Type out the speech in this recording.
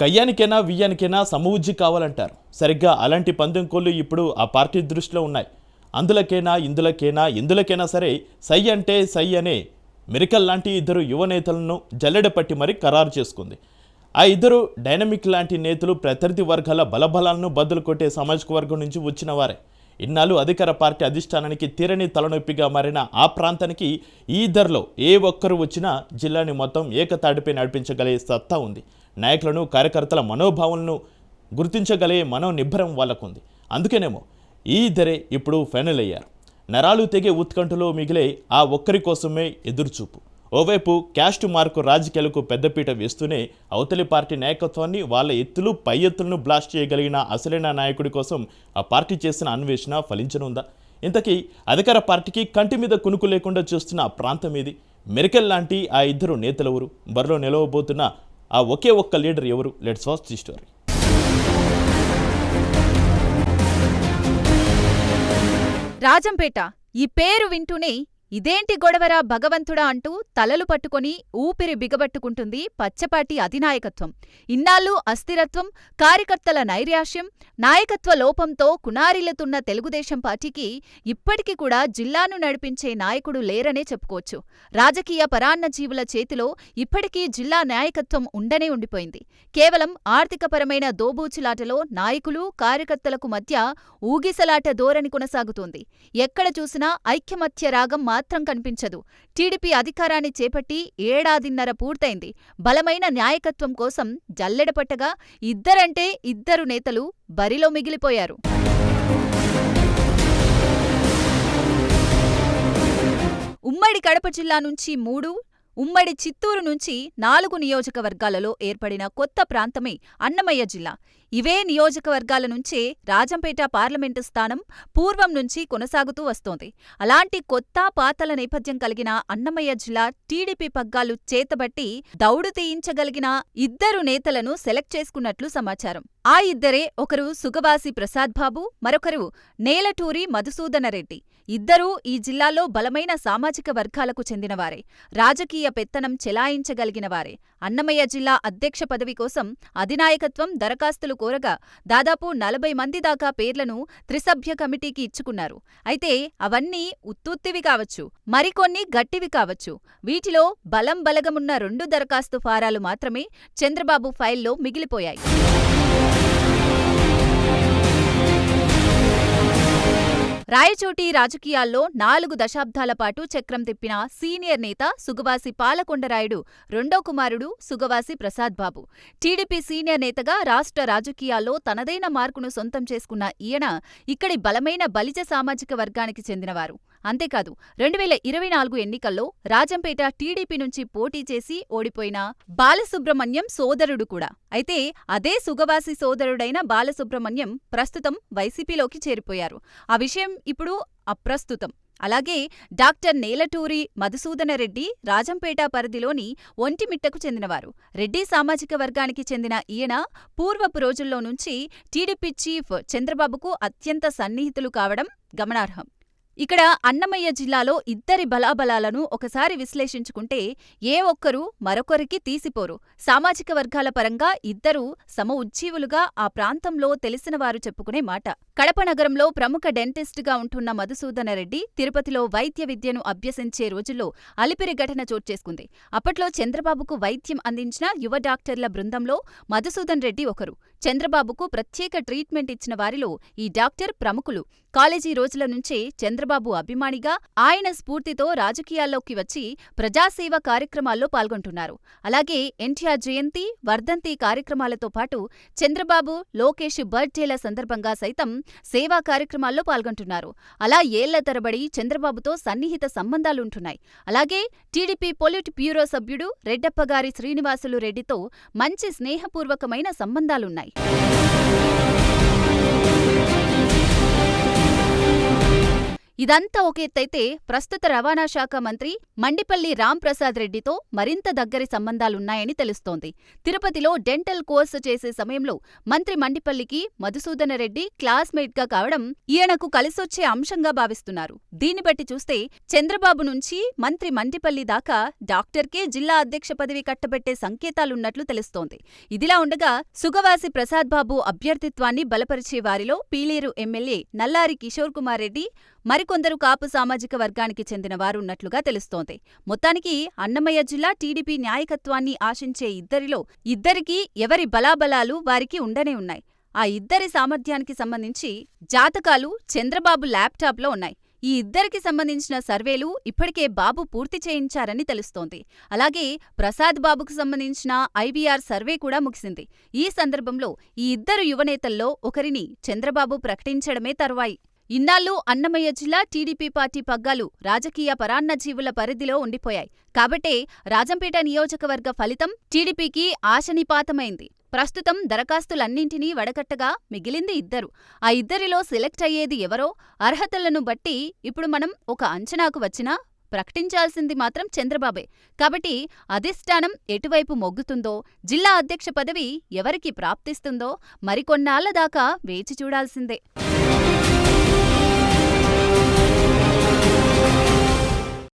కయ్యానికైనా వియ్యానికైనా సమవుజ్జి కావాలంటారు. సరిగ్గా అలాంటి పందెం కోళ్ళు ఇప్పుడు ఆ పార్టీ దృష్టిలో ఉన్నాయి. అందులకైనా ఇందులకైనా ఇందులకైనా సరే సై అంటే సై అనే మిరికల్ లాంటి ఇద్దరు యువ నేతలను జల్లెడ పట్టి మరీ ఖరారు చేసుకుంది. ఆ ఇద్దరు డైనమిక్ లాంటి నేతలు ప్రత్యర్థి వర్గాల బలబలాలను బదులు కొట్టే సామాజిక వర్గం నుంచి వచ్చిన వారే. ఇన్నాళ్ళు అధికార పార్టీ అధిష్టానానికి తీరని తలనొప్పిగా మారిన ఆ ప్రాంతానికి ఈ ఇద్దరిలో ఏ ఒక్కరు వచ్చినా జిల్లాని మొత్తం ఏకతాటిపై నడిపించగలిగే సత్తా ఉంది. నాయకులను కార్యకర్తల మనోభావాలను గుర్తించగలిగే మనోనిబ్బరం వాళ్ళకుంది. అందుకేనేమో ఈ ఇద్దరే ఇప్పుడు ఫైనల్ అయ్యారు. నరాలు తెగే ఉత్కంఠలో మిగిలే ఆ ఒక్కరి కోసమే ఎదురుచూపు. ఓవైపు క్యాస్ట్ మార్కు రాజకీయాలకు పెద్దపీట వేస్తూనే అవతలి పార్టీ నాయకత్వాన్ని వాళ్ళ ఎత్తులు పై ఎత్తులను బ్లాస్ట్ చేయగలిగిన అసలైన నాయకుడి కోసం ఆ పార్టీ చేసిన అన్వేషణ ఫలించనుందా? ఇంతకీ అధికార పార్టీకి కంటి మీద కునుకు లేకుండా చూస్తున్న ఆ ప్రాంతం ఏది? మెరికల్ లాంటి ఆ ఇద్దరు నేతలెవరు? బరిలో నిలవబోతున్న ఆ ఒకే ఒక్క లీడర్ ఎవరు? Let's watch the story Rajampet ఈ పేరు వింటూనే ఇదేంటి గొడవరా భగవంతుడా అంటూ తలలు పట్టుకొని ఊపిరి బిగబట్టుకుంటుంది పచ్చపాటి అధినాయకత్వం. ఇన్నాళ్ళు అస్థిరత్వం కార్యకర్తల నైరాశ్యం నాయకత్వ లోపంతో కునారిల్లుతున్న తెలుగుదేశం పార్టీకి ఇప్పటికీ కూడా జిల్లాను నడిపించే నాయకుడు లేరనే చెప్పుకోవచ్చు. రాజకీయ పరాన్న జీవుల చేతిలో ఇప్పటికీ జిల్లా నాయకత్వం ఉండనే ఉండిపోయింది. కేవలం ఆర్థికపరమైన దోబూచిలాటలో నాయకులు కార్యకర్తలకు మధ్య ఊగిసలాట ధోరణి కొనసాగుతోంది. ఎక్కడ చూసినా ఐక్యమత్య రాగం మాత్రం కనిపించదు. టీడీపీ అధికారాన్ని చేపట్టి ఏడాదిన్నర పూర్తయింది. బలమైన నాయకత్వం కోసం జల్లెడపట్టగా ఇద్దరంటే ఇద్దరు నేతలు బరిలో మిగిలిపోయారు. ఉమ్మడి కడప జిల్లా నుంచి మూడు ఉమ్మడి చిత్తూరు నుంచి నాలుగు నియోజకవర్గాలలో ఏర్పడిన కొత్త ప్రాంతమే అన్నమయ్య జిల్లా. ఇవే నియోజకవర్గాల నుంచే రాజంపేట పార్లమెంటు స్థానం పూర్వం నుంచి కొనసాగుతూ వస్తోంది. అలాంటి కొత్త పాతల నేపథ్యం కలిగిన అన్నమయ్య జిల్లా టీడీపీ పగ్గాలు చేతబట్టి దౌడు తీయించగలిగిన ఇద్దరు నేతలను సెలెక్ట్ చేసుకున్నట్లు సమాచారం. ఆ ఇద్దరే ఒకరు సుగవాసి ప్రసాద్ బాబు మరొకరు నేలటూరి మధుసూదనరెడ్డి ఇద్దరూ ఈ జిల్లాలో బలమైన సామాజిక వర్గాలకు చెందినవారే. రాజకీయ పెత్తనం చెలాయించగలిగినవారే అన్నమయ్య జిల్లా అధ్యక్ష పదవి కోసం అధినాయకత్వం దరఖాస్తులు కోరగా దాదాపు నలభై మంది దాకా పేర్లను త్రిసభ్య కమిటీకి ఇచ్చుకున్నారు. అయితే అవన్నీ ఉత్తుత్తివి కావచ్చు మరికొన్ని గట్టివి కావచ్చు. వీటిలో బలం బలగమున్న రెండు దరఖాస్తు ఫారాలు మాత్రమే చంద్రబాబు ఫైల్లో మిగిలిపోయాయి. రాయచోటి రాజకీయాల్లో నాలుగు దశాబ్దాల పాటు చక్రం తిప్పిన సీనియర్ నేత సుగవాసి పాలకొండరాయుడు రెండో కుమారుడు సుగవాసి ప్రసాద్ బాబు. టీడీపీ సీనియర్ నేతగా రాష్ట్ర రాజకీయాల్లో తనదైన మార్కును సొంతం చేసుకున్న ఈయన ఇక్కడి బలమైన బలిజ సామాజిక వర్గానికి చెందినవారు. అంతేకాదు రెండు వేల ఇరవై నాలుగు ఎన్నికల్లో రాజంపేట టీడీపీ నుంచి పోటీ చేసి ఓడిపోయిన బాలసుబ్రహ్మణ్యం సోదరుడు కూడా. అయితే అదే సుగవాసి సోదరుడైన బాలసుబ్రహ్మణ్యం ప్రస్తుతం వైసీపీలోకి చేరిపోయారు. ఆ విషయం ఇప్పుడు అప్రస్తుతం. అలాగే డాక్టర్ నేలటూరి మధుసూదనరెడ్డి రాజంపేట పరిధిలోని ఒంటిమిట్టకు చెందినవారు. రెడ్డి సామాజిక వర్గానికి చెందిన ఈయన పూర్వపు రోజుల్లో నుంచి టీడీపీ చీఫ్ చంద్రబాబుకు అత్యంత సన్నిహితులు కావడం గమనార్హం. ఇక్కడ అన్నమయ్య జిల్లాలో ఇద్దరి బలాబలాలను ఒకసారి విశ్లేషించుకుంటే ఏ ఒక్కరూ మరొకరికి తీసిపోరు. సామాజిక వర్గాల పరంగా ఇద్దరూ సమ ఉజ్జీవులుగా ఆ ప్రాంతంలో తెలిసినవారు చెప్పుకునే మాట. కడప నగరంలో ప్రముఖ డెంటిస్టుగా ఉంటున్న మధుసూదనరెడ్డి తిరుపతిలో వైద్య విద్యను అభ్యసించే రోజుల్లో అలిపిరి ఘటన చోట్చేసుకుంది అప్పట్లో చంద్రబాబుకు వైద్యం అందించిన యువ డాక్టర్ల బృందంలో మధుసూదన్ రెడ్డి ఒకరు. చంద్రబాబుకు ప్రత్యేక ట్రీట్మెంట్ ఇచ్చిన వారిలో ఈ డాక్టర్ ప్రముఖులు. కాలేజీ రోజుల నుంచే చంద్ర చంద్రబాబు అభిమానిగా ఆయన స్ఫూర్తితో రాజకీయాల్లోకి వచ్చి ప్రజాసేవ కార్యక్రమాల్లో పాల్గొంటున్నారు. అలాగే ఎన్టీఆర్ జయంతి వర్ధంతి కార్యక్రమాలతో పాటు చంద్రబాబు లోకేష్ బర్త్డేల సందర్భంగా సైతం సేవా కార్యక్రమాల్లో పాల్గొంటున్నారు. అలా ఏళ్ళ తరబడి చంద్రబాబుతో సన్నిహిత సంబంధాలుంటున్నాయి. అలాగే టీడీపీ పొలిట్ బ్యూరో సభ్యుడు రెడ్డప్పగారి శ్రీనివాసులు రెడ్డితో మంచి స్నేహపూర్వకమైన సంబంధాలున్నాయి. ఇదంతా ఒక ఎత్తైతే ప్రస్తుత రవాణా శాఖ మంత్రి మండిపల్లి రాంప్రసాద్ రెడ్డితో మరింత దగ్గరి సంబంధాలున్నాయని తెలుస్తోంది. తిరుపతిలో డెంటల్ కోర్సు చేసే సమయంలో మంత్రి మండిపల్లికి మధుసూదన రెడ్డి క్లాస్మేట్గా కావడం ఈయనకు కలిసొచ్చే అంశంగా భావిస్తున్నారు. దీన్ని బట్టి చూస్తే చంద్రబాబు నుంచి మంత్రి మండిపల్లి దాకా డాక్టర్కే జిల్లా అధ్యక్ష పదవి కట్టబెట్టే సంకేతాలున్నట్లు తెలుస్తోంది. ఇదిలా ఉండగా సుగవాసి ప్రసాద్ బాబు అభ్యర్థిత్వాన్ని బలపరిచే వారిలో పీలేరు ఎమ్మెల్యే నల్లారి కిషోర్ కుమార్ రెడ్డి మరి మరికొందరు కాపు సామాజిక వర్గానికి చెందిన వారు ఉన్నట్లుగా తెలుస్తోంది. మొత్తానికి అన్నమయ్య జిల్లా టీడీపీ నాయకత్వాన్ని ఆశించే ఇద్దరిలో ఇద్దరికీ ఎవరి బలాబలాలు వారికి ఉండనే ఉన్నాయి. ఆ ఇద్దరి సామర్థ్యానికి సంబంధించి జాతకాలు చంద్రబాబు ల్యాప్టాప్లో ఉన్నాయి. ఈ ఇద్దరికి సంబంధించిన సర్వేలు ఇప్పటికే బాబు పూర్తి చేయించారని తెలుస్తోంది. అలాగే ప్రసాద్ బాబుకు సంబంధించిన ఐవీఆర్ సర్వే కూడా ముగిసింది. ఈ సందర్భంలో ఈ ఇద్దరు యువనేతల్లో ఒకరిని చంద్రబాబు ప్రకటించడమే తరువాయి. ఇన్నాళ్ళు అన్నమయ్య జిల్లా టీడీపీ పార్టీ పగ్గాలు రాజకీయ పరాన్నజీవుల పరిధిలో ఉండిపోయాయి. కాబట్టే రాజంపేట నియోజకవర్గ ఫలితం టీడీపీకి ఆశనిపాతమైంది. ప్రస్తుతం దరఖాస్తులన్నింటినీ వడకట్టగా మిగిలింది ఇద్దరు. ఆ ఇద్దరిలో సెలెక్ట్ అయ్యేది ఎవరో అర్హతలను బట్టి ఇప్పుడు మనం ఒక అంచనాకు వచ్చినా ప్రకటించాల్సింది మాత్రం చంద్రబాబే. కాబట్టి అధిష్టానం ఎటువైపు మొగ్గుతుందో జిల్లా అధ్యక్ష పదవి ఎవరికి ప్రాప్తిస్తుందో మరికొన్నాళ్ళ దాకా వేచి చూడాల్సిందే.